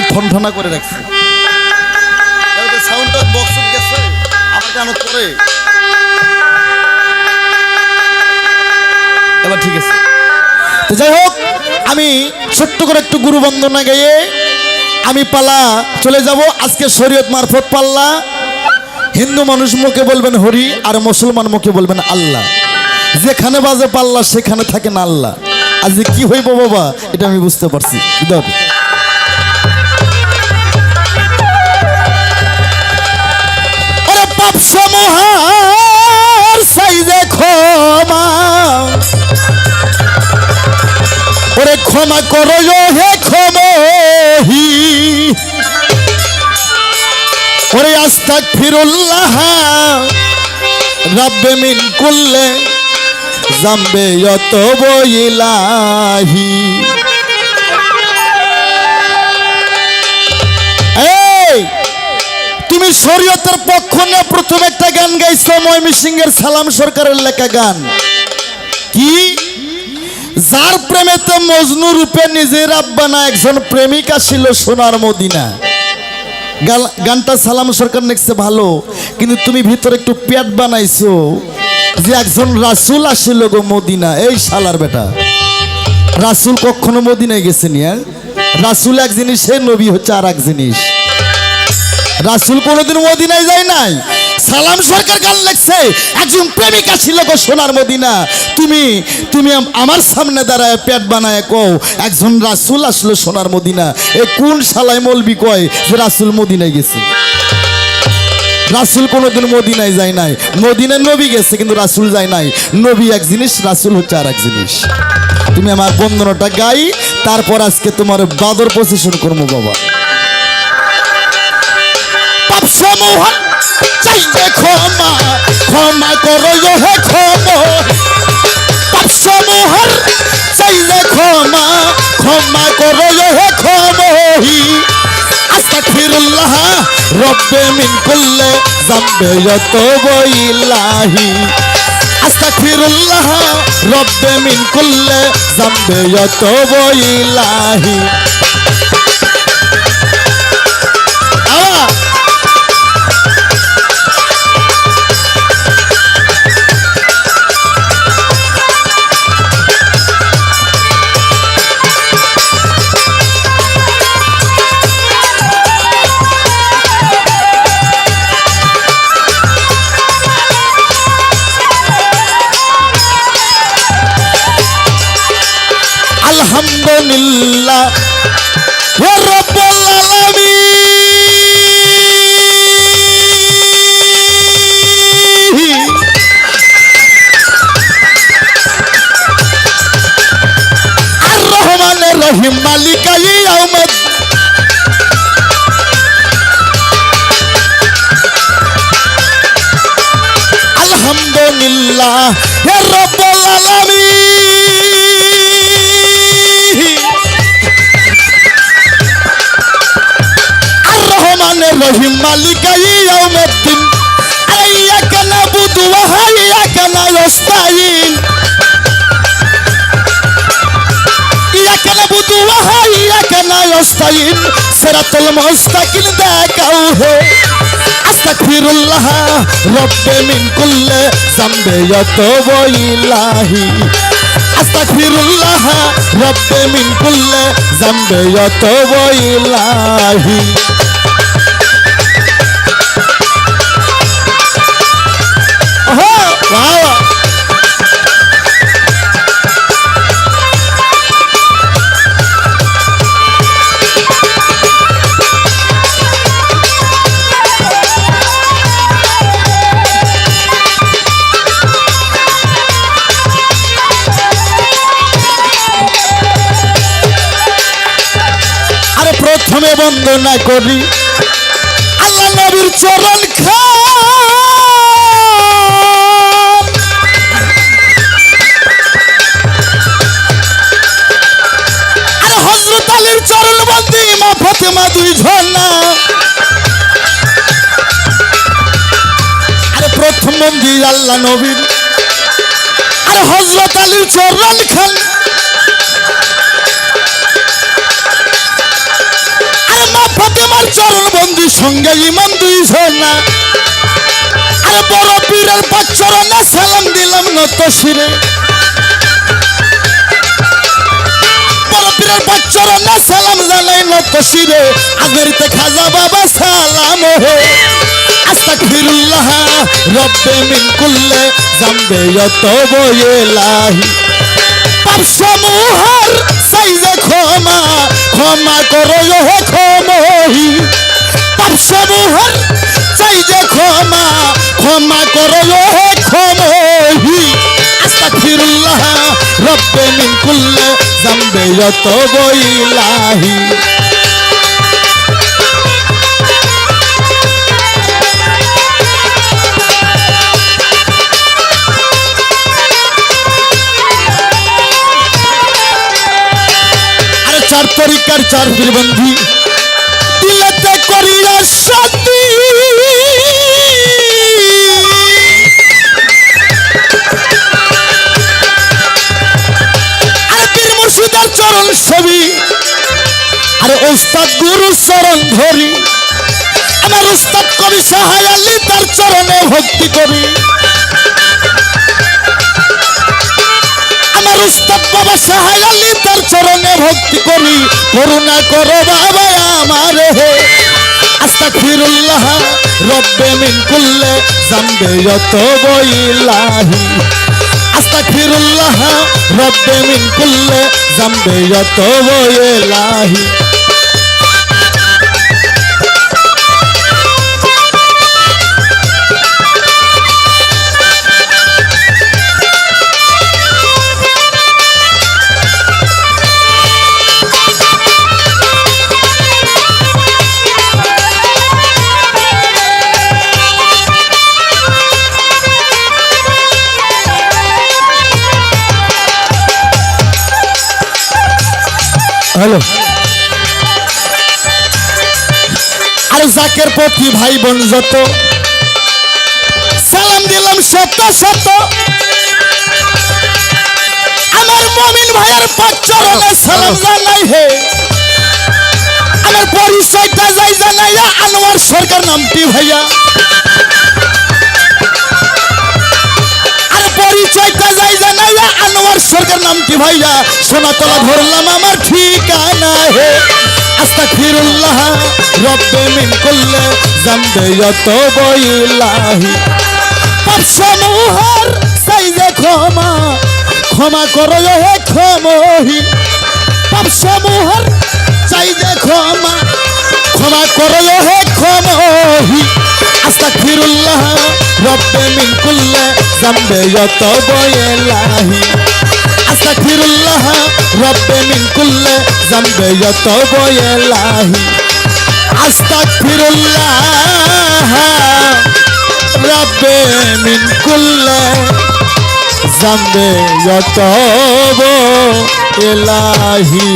খালি ঠনঠনা করে রাখছে। এবার ঠিক আছে। তো যাই হোক, আমি ছোট্ট করে একটু গুরু বন্দনা গাইয়ে আমি পালা চলে যাব। আজকে শরীয়ত মারফত পাল্লা। হিন্দু মানুষ মুখে বলবেন হরি, আর মুসলমান মুখে বলবেন আল্লাহ। যেখানে বাজে পাল্লা, সেখানে থাকেন আল্লাহ। আজ যে কি হইব বাবা, এটা আমি বুঝতে পারছি। পাপ সমূহার সাইজে ক্ষমা। ওরে ক্ষমা করো হে ক্ষমহি। ওরে আস্তাক ফিরুল্লাহ রাব্বে মিন কুল্লে জাম্বে যত বইলাহি তুমি শরীয়তের পক্ষ নিয়ে প্রথম একটা গান গাইছো ময়মিসিংহের সালাম সরকারের লেখা গান। কি? যার প্রেমেতে মজনু রূপে নিজের আব্বানা একজন প্রেমিকা ছিল সোনার মদিনা। গানটা সালাম সরকার নেকছে ভালো, কিন্তু তুমি ভিতরে একটু পেট বানাইছো যে একজন রাসুল আসছিল গো মদিনা। এই শালার বেটা, রাসুল কখনো মদিনায় গেছেনি হ্যাঁ? রাসুল এক জিনিস, সে নবী হচ্ছে আর এক জিনিস। রাসুল কোনোদিন মদিনায় যায় নাই। সালাম সরকার গান লেখছে একজন প্রেমিকা ছিল গো সোনার মদিনা। তুমি তুমি আমার সামনে দাঁড়ায় পেট বানায় কও, একজন রাসুল আসলো সোনার মদিনা। এ কোন শালায় মলবি কয় যে রাসুল মদিনায় গেছে? রাসুল কোনোদিন মদিনায় যায় নাই। মদিনায় নবী গেছে কিন্তু রাসুল যায় নাই। নবী এক জিনিস, রাসুল হচ্ছে আর এক জিনিস। তুমি আমার বন্দনাটা গাই, তারপর আজকে তোমার বাদর পজিশন করব বাবা। পাপ সমূহ চাইতে ক্ষমা ক্ষমা করো হে ক্ষমা। পাপ সমূহ চাইতে ক্ষমা ক্ষমা করো হে ক্ষমহি আস্তাগফিরুল্লাহ, রব্বে মিন কুল্লে জাম্বে যত বইলাহি আস্তাগফিরুল্লাহ, রব্বে মিন কুল্লে জাম্বে যত বইলাহি আলহামদুলিল্লাহ। হে রব্বুল আলামিন। আর রহমানের রহিম মালিকা ইয়াউমিদ। আলহামদুলিল্লাহ হে রব্বুল আলামিন। রহিম মালিকাইয়াও মেদিন আইয়া কানা বুধু হাইয়া কানা রস্তাইল ইয়া কানা বুধু হাইয়া কানা রস্তাইল সেরাতুল মুস্তাকিল দেখাও হে। আস্তাগফিরুল্লাহ, রব্বে মিন কুল্লে জামবে ইয়াতব ইলাহি। আস্তাগফিরুল্লাহ, রব্বে মিন কুল্লে জামবে ইয়াতব ইলাহি। প্রথমে বন্দনা করি। আল্লাহ নবীর চরণ খান বন্দি আল্লাহ নবীর। আরে হজরত আলীর চরণ খান। আরে জাহরা ফাতেমার চরণ বন্ধু সঙ্গে ইমান দুই আরে বড় পীরের পাচরণে সালাম দিলাম নত শিরে পীরের পাচরণে সালাম জানাই নত শিরে আগরিতে খাজা বাবা সালাম হে। আস্তাগফিরুল্লাহ। রব্বে মিন কুল্লে জামবে যত বয়েলাহি পাপ সমূহর সাইজে ক্ষমা ক্ষমা করো হে ক্ষমহি। পাপ সমূহর চাইজে ক্ষমা ক্ষমা করো হে ক্ষমহি। আস্তাগফিরুল্লাহ, রব্বে মিন কুল্লে জামবে যত বইলাহি তরিকার চার বীরবন্ধু। চরণ ছবি। আরে ওস্তাদ গুরু চরণ ধরি। আমার ওস্তাদ কবি সাহায় আলী তার চরণে ভক্তি করি। বাবা সাহায় আলী তার চরণে ভক্তি করি। করুণা করো বাবা আমার হে। আস্তাগফিরুল্লাহ, রব্বে মিন কুল্লে জানবে যত বইলাহি আস্তাগফিরুল্লাহ, রব্বে মিন কুল্লে জানবে যত বইলাহি হ্যালো। আর জাকের প্রতি ভাই বোন যত সালাম দিলাম শত শত। আমার মমিন ভাইয়ের পাচরণে সালাম জানাই হে। আমার পরিচয়টা যাই জানাইয়া আনোয়ার সরকার নামটি ভাইয়া। পরিচয়টা যাই জানাইয়া আনোয়ার সরকার নামটি ভাইয়া? সোনাতলা ধরলাম আমার ঠিকানা হে। আস্তাগফিরুল্লাহ, রব্বে মিন কুল্লে জামবে যত বইলাহি সমূহর সাইজে ক্ষমা ক্ষমা করো হে ক্ষমহি সমূহর চাইজে ক্ষমা ক্ষমা করো হে ক্ষমহি আস্তাগফিরুল্লাহ, রব্বে মিন কুল্লে জামবে যত বইলাহি আস্তাগফিরুল্লাহ রব্বে মিন কুল্লে, জামবে যত বইলাহি আস্তাগফিরুল্লাহ রব্বে মিন কুল্লে, জামবে যত বইলাহি